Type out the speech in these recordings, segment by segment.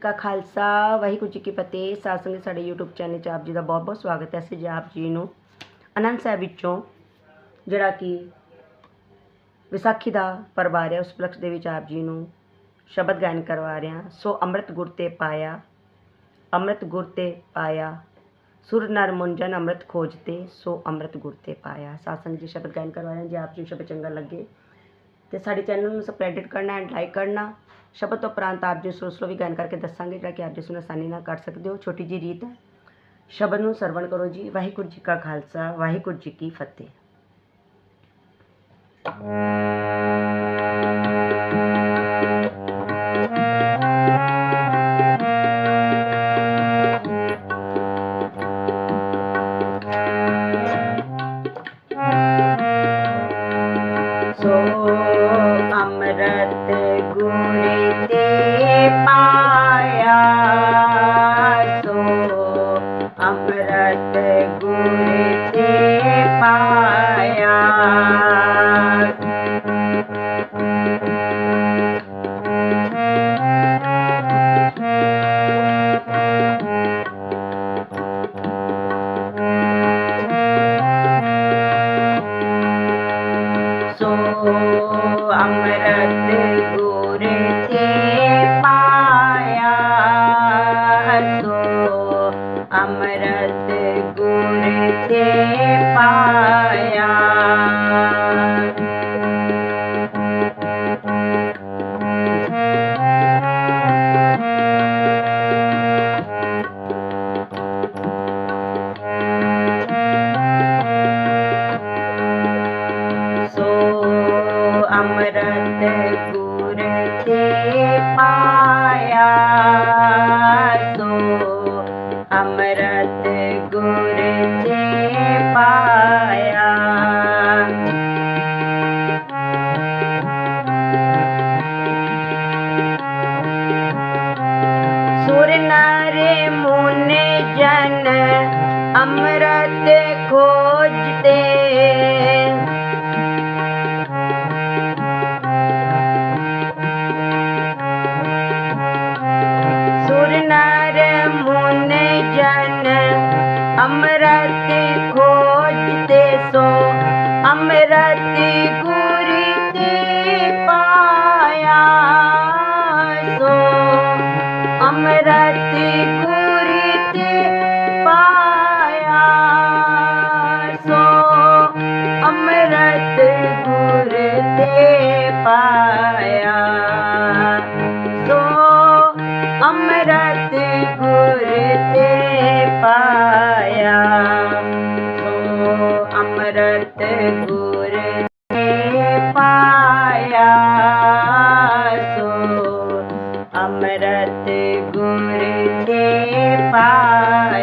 ਕਾ ਖਾਲਸਾ, ਵਾਹਿਗੁਰੂ ਜੀ ਕੀ ਫਤਿਹ। ਸਾਧ ਸੰਗਤ ਸਾਡੇ YouTube ਚੈਨਲ 'ਚ ਆਪ ਜੀ ਦਾ ਬਹੁਤ-ਬਹੁਤ ਸਵਾਗਤ ਹੈ। ਅਸੀਂ ਜੀ ਆਪ ਜੀ ਨੂੰ ਅਨੰਦ ਸਾਹਿਬ ਵਿੱਚੋਂ ਜਿਹੜਾ ਕਿ ਵਿਸਾਖੀ ਦਾ ਪਰਵ ਆ ਰਿਹਾ, ਉਸ ਉਪਲਕਸ਼ ਦੇ ਵਿੱਚ ਆਪ ਜੀ ਨੂੰ ਸ਼ਬਦ ਗਾਇਨ ਕਰਵਾ ਰਹੇ ਹਾਂ। ਸੋ ਅੰਮ੍ਰਿਤ ਗੁਰ ਤੇ ਪਾਇਆ, ਅੰਮ੍ਰਿਤ ਗੁਰ ਤੇ ਪਾਇਆ, ਸੁਰ ਨਰ ਮੁੰਜਨ ਅੰਮ੍ਰਿਤ ਖੋਜਤੇ ਸੋ ਅੰਮ੍ਰਿਤ ਗੁਰ ਤੇ ਪਾਇਆ। ਸਾਧ ਜੀ ਸ਼ਬਦ ਗਾਇਨ ਕਰਵਾ ਰਹੇ ਹਾਂ। ਜੇ ਆਪ ਜੀ ਨੂੰ ਸ਼ਬਦ ਚੰਗਾ ਲੱਗੇ ਤੇ ਸਾਡੇ ਚੈਨਲ ਨੂੰ ਸਬਸਕ੍ਰਾਈਬ ਕਰਨਾ ਐਂਡ ਲਾਈਕ ਕਰਨਾ। ਸ਼ਬਦ ਤੋਂ ਉਪਰੰਤ ਆਪ ਜੀ ਸਲੋ ਸਲੋ ਵੀ ਗਾਇਨ ਕਰਕੇ ਦੱਸਾਂਗੇ, ਜਿਹੜਾ ਕਿ ਆਪ ਜੀ ਸੁਣ ਆਸਾਨੀ ਨਾਲ ਕਰ ਸਕਦੇ ਹੋ। ਛੋਟੀ ਜੀ ਰੀਤ ਹੈ। ਸ਼ਬਦ ਨੂੰ ਸਰਵਣ ਕਰੋ ਜੀ। ਵਾਹਿਗੁਰੂ ਜੀ ਕਾ ਖਾਲਸਾ, ਵਾਹਿਗੁਰੂ ਜੀ ਕੀ ਫਤਿਹ। আসো আমরা গোরে अमृत गुर के पाया सो। अमृत गुर के पाया। सुर नारे मुने जन अमृत खोजते રે પા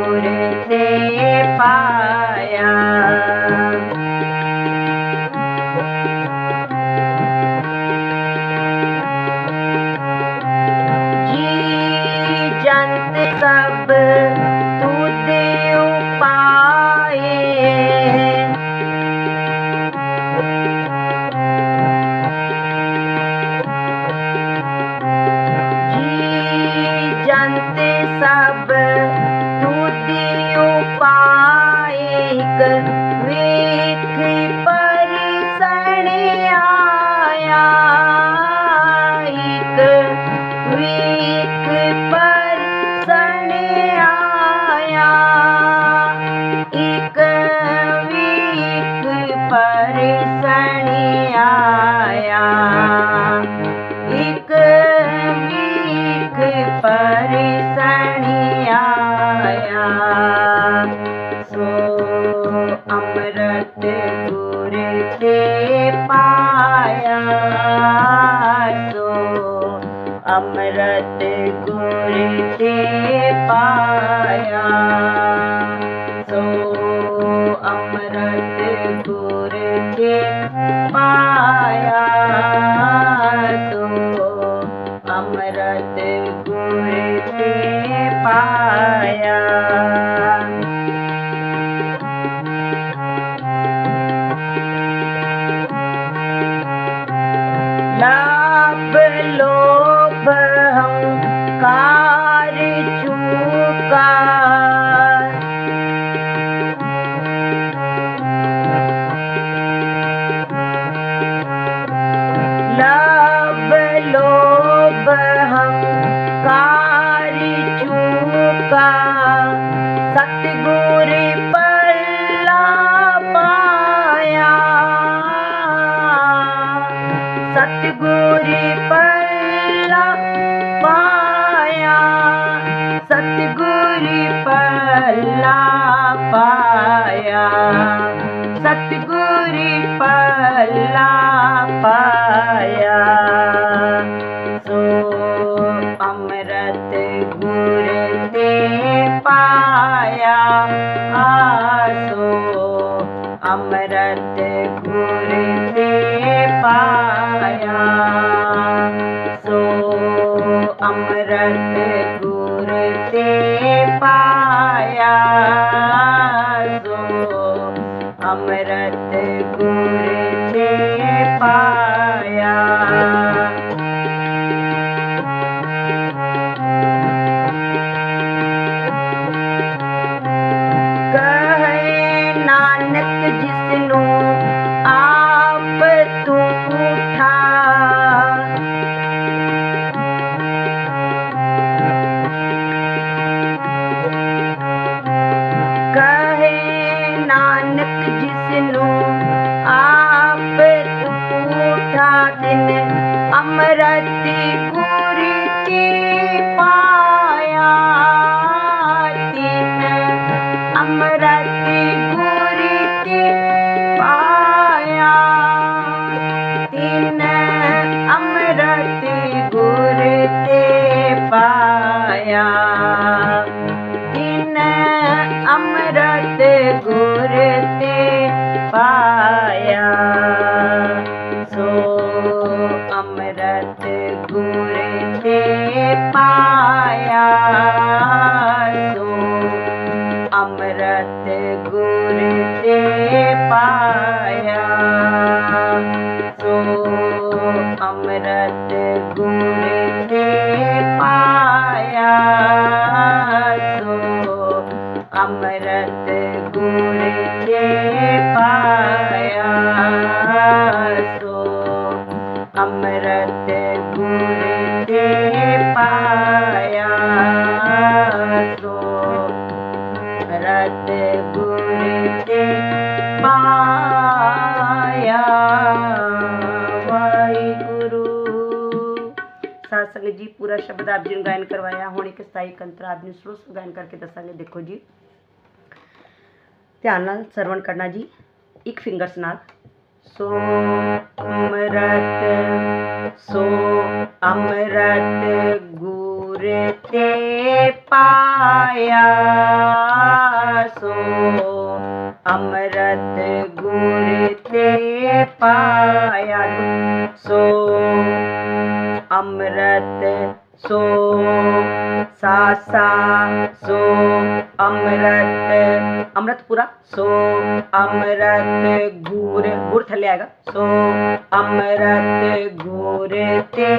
दूर से पाया। जी जंत सब तुदे उपाए। जी जंत सब Bye. ਗੁਰੇ ਪੱਲਾ ਪਾਇਆ ਸਤਿਗੁਰੀ ਪੱਲਾ ਪਾਇਆ। ਸਤਿਗੁਰੀ ਪੱਲਾ गुरु Just disse non. दसागे जी पूरा शब्द आप जी गायन करवाया हूँ एक स्थायी कंत्र आप जी शुरू गायन करके दसागे देखो जी ध्यान सरवण करना जी एक फिंगर्स न सो अमृत सो अमृत गुरे ते पाया सो अमृत गुरे ते पाया सो अमृत सो सा सा सो अमृत अमृत पूरा सो अमृत गुर गुर थले आएगा सो अमृत गुर ते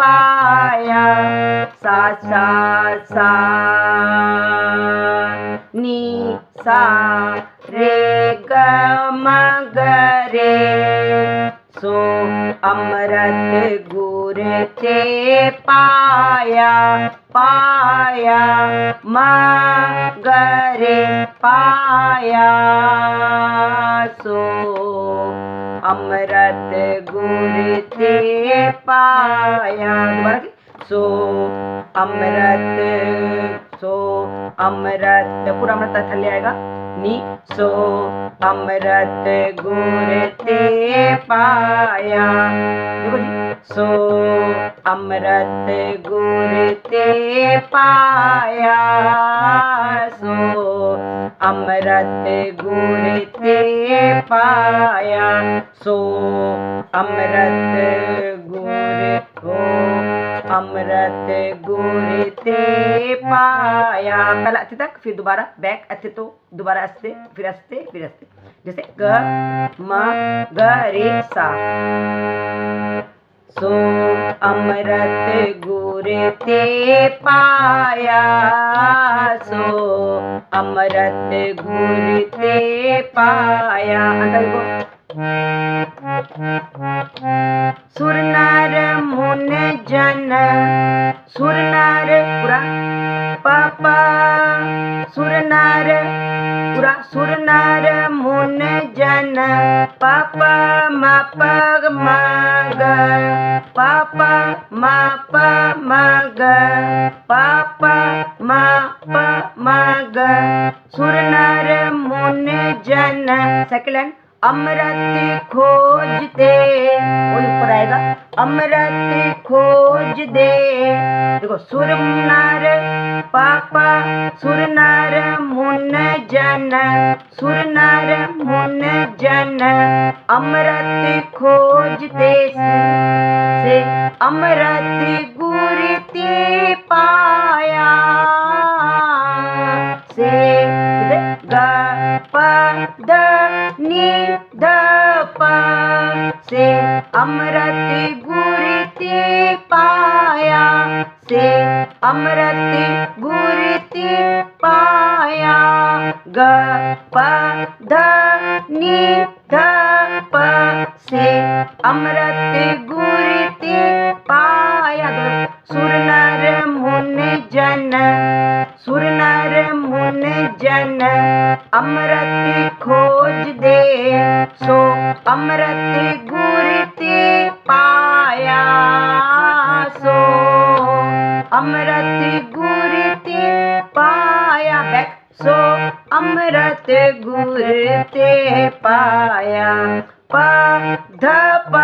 पाया सा सा सा, नी, सा, रे, ग, म, ग, रे ਸੋ ਅੰਮ੍ਰਿਤ ਗੁਰ ਤੇ ਪਾਇਆ ਪਾਇਆ, ਮਗਰੇ ਪਾਇਆ। ਸੋ ਅੰਮ੍ਰਿਤ ਗੁਰ ਤੇ ਪਾਇਆ, ਸੋ ਅੰਮ੍ਰਿਤ सो अमृत पूरा अमृत थल्ले आएगा। नी, सो अमृत गुरते पाया। देखो जी, सो अमृत गुरते पाया। सो अमृत गुरते पाया। सो अमृत गुर अमृत गुर ते पाया। पहला अति तक, फिर दोबारा बैक अति तो दोबारा अस्ते फिर अस्ते फिर अस्ते जैसे ग, म, ग, रे, सा। सो, अमृत गुर ते पाया। सो, अमृत गुर ते पाया। अंदर सुर मुन जन सुर पुरा पापा सुर नर पुरा सुर मुन जन, पापा माप मग, पापा माप मग, पापा माप मग सुर मुन जन। सेकंड अमृत खोजते। वही ऊपर आएगा? अमृत खोज दे। देखो सुर नर पापा सुर नर मुन जन सुर नर मुन जन, अमृत खोजते से अमृत गुर ते पाया। से प द नि ध प से अमृत गुर पाया, से अमृत गुर पाया। ग प ध नि ध प से अमृत गुर पाया। सुर नर मुन जन, सुर नर जन अमृत खोज दे, सो अमृत गुर ते पाया, सो अमृत गुर ते पाया, बैक, सो अमृत गुर ते पाया। प ध प,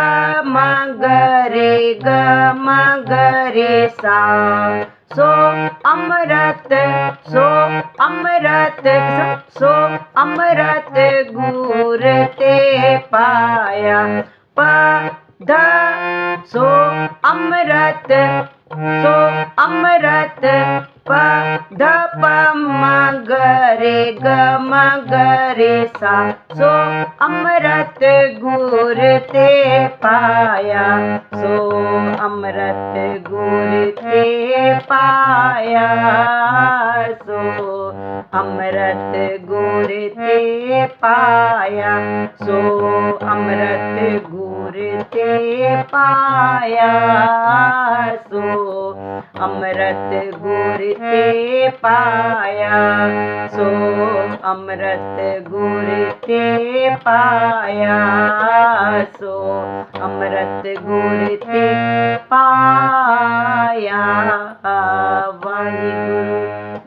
म, ग, रे, ग, म, ग, रे, सा। अमृत सो अमृत गुर ते पाया। प ध सो अमृत सो अमृत प ध प म ग रे ग म ग रे सा। सो अमृत गुर ते पाया। सो अमृत गुर ते पाया। सो अमृत गुर ते पाया, सो अमृत गुर ते पाया, सो अमृत गुर ते पाया, सो अमृत गुर ते पाया, सो अमृत गुर ते पाया। वाहिगुरु।